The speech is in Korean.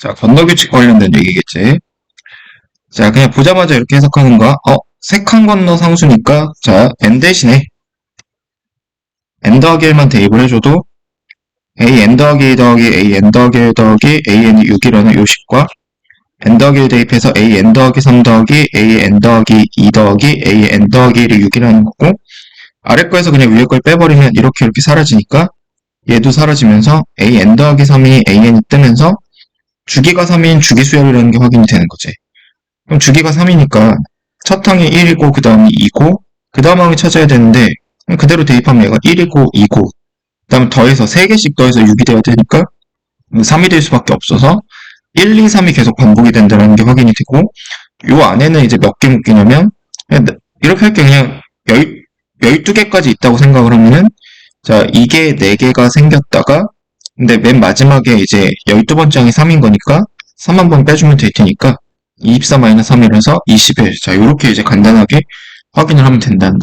자, 건너 규칙 관련된 얘기겠지. 자, 그냥 보자마자 이렇게 해석하는 거야. 어, 세칸 건너 상수니까, 자, n 대신에 n 더하기 1만 대입을 해줘도 a n 더하기 1 더하기 a n 더하기 1 더하기 a n이 6이라는 요식과 n 더하기 1 대입해서 a n 더하기 3 더하기 a n 더하기 2 더하기 a n 더하기 1이 6이라는 거고 아래 거에서 그냥 위에 걸 빼버리면 이렇게 이렇게 사라지니까 얘도 사라지면서 a n 더하기 3이 a n이 뜨면서 주기가 3인 주기수열이라는 게 확인이 되는 거지. 그럼 주기가 3이니까 첫 항이 1이고 그 다음이 2고 그 다음 항이 찾아야 되는데 그대로 대입하면 얘가 1이고 2고 그 다음에 더해서 3개씩 더해서 6이 돼야 되니까 3이 될 수밖에 없어서 1, 2, 3이 계속 반복이 된다는 게 확인이 되고 요 안에는 이제 몇 개 묶이냐면 그냥 이렇게 할게 그냥 10, 12개까지 있다고 생각을 하면은 자 이게 4개가 생겼다가 근데 맨 마지막에 이제 12번째 항이 3인 거니까 3 한번 빼주면 될 테니까 24-3이라서 21. 자, 요렇게 이제 간단하게 확인을 하면 된다는